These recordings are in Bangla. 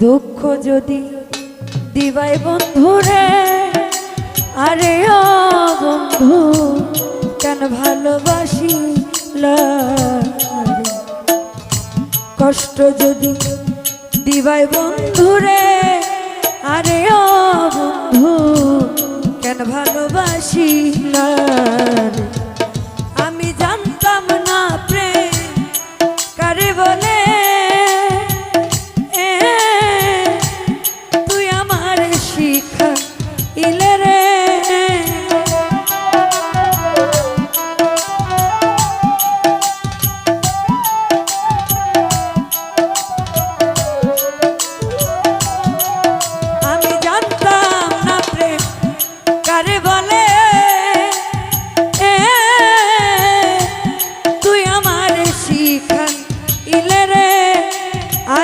দুঃখ যদি দিবাই বন্ধুরে আরে ও বন্ধু, কেন ভালোবাসি কষ্ট যদি দিবাই বন্ধুরে আরে ও বন্ধু, কেন ভালোবাসি আমি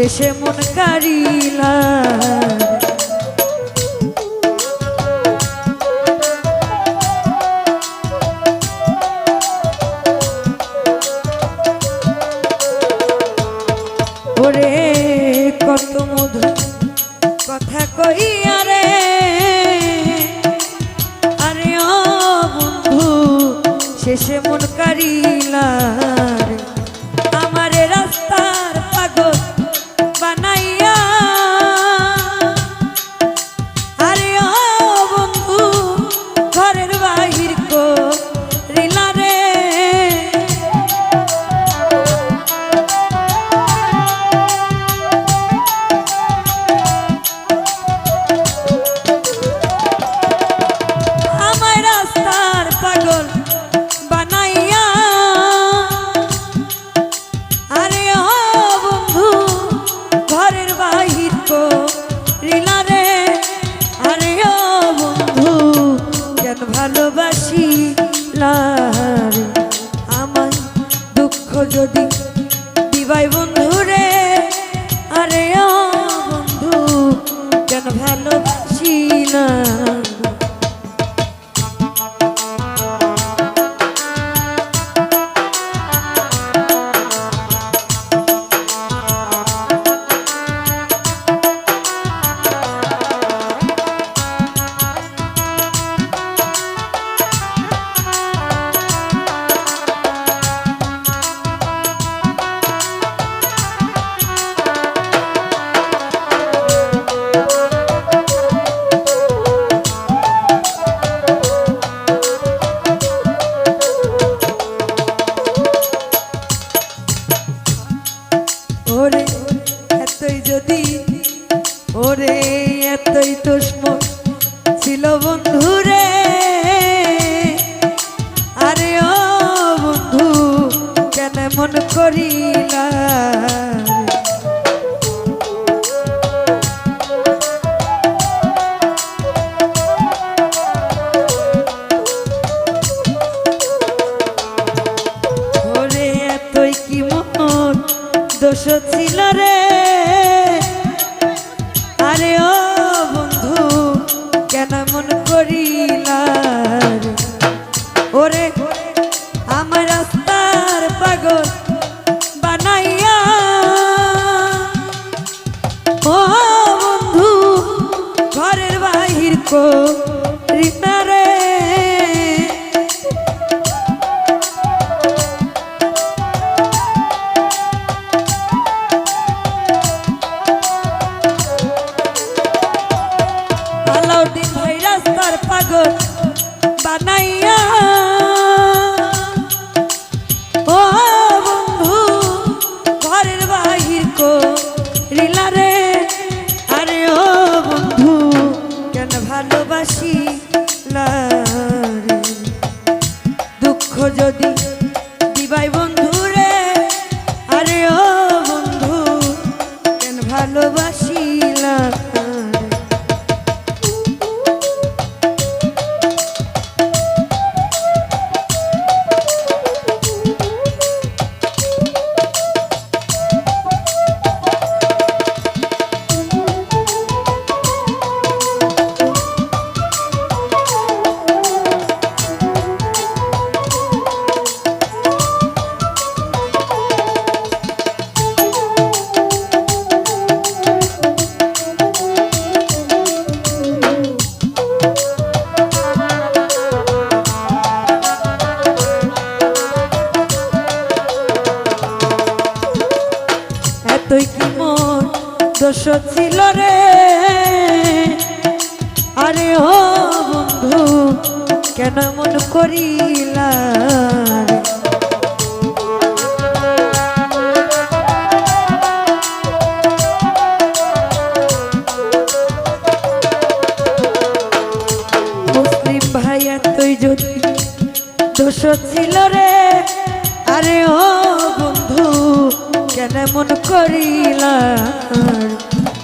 শেষে মন কারিলা ওরে, কত মধুর কথা কইয়া রে। আরে, ও বন্ধু, শেষে মন কারিলা যদি এতই তোষ্ম ছিল বন্ধু রে। আরে ও বন্ধু কেন মন করিলা দোষ ছিল রে। দোষ ছিল রে। আরে ও বন্ধু, কেন মন করিলা? রে? মুসলিম ভাই, এতই যদি দোষ ছিল রে। আরে ও বন্ধু, কেন মন করিলা?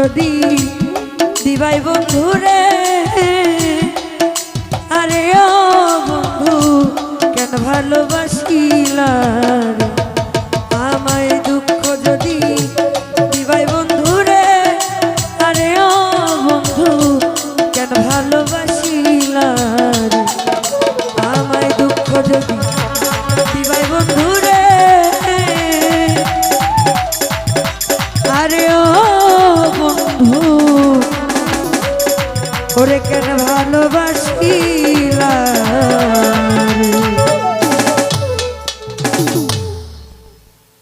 যদি দিবাই বন্ধু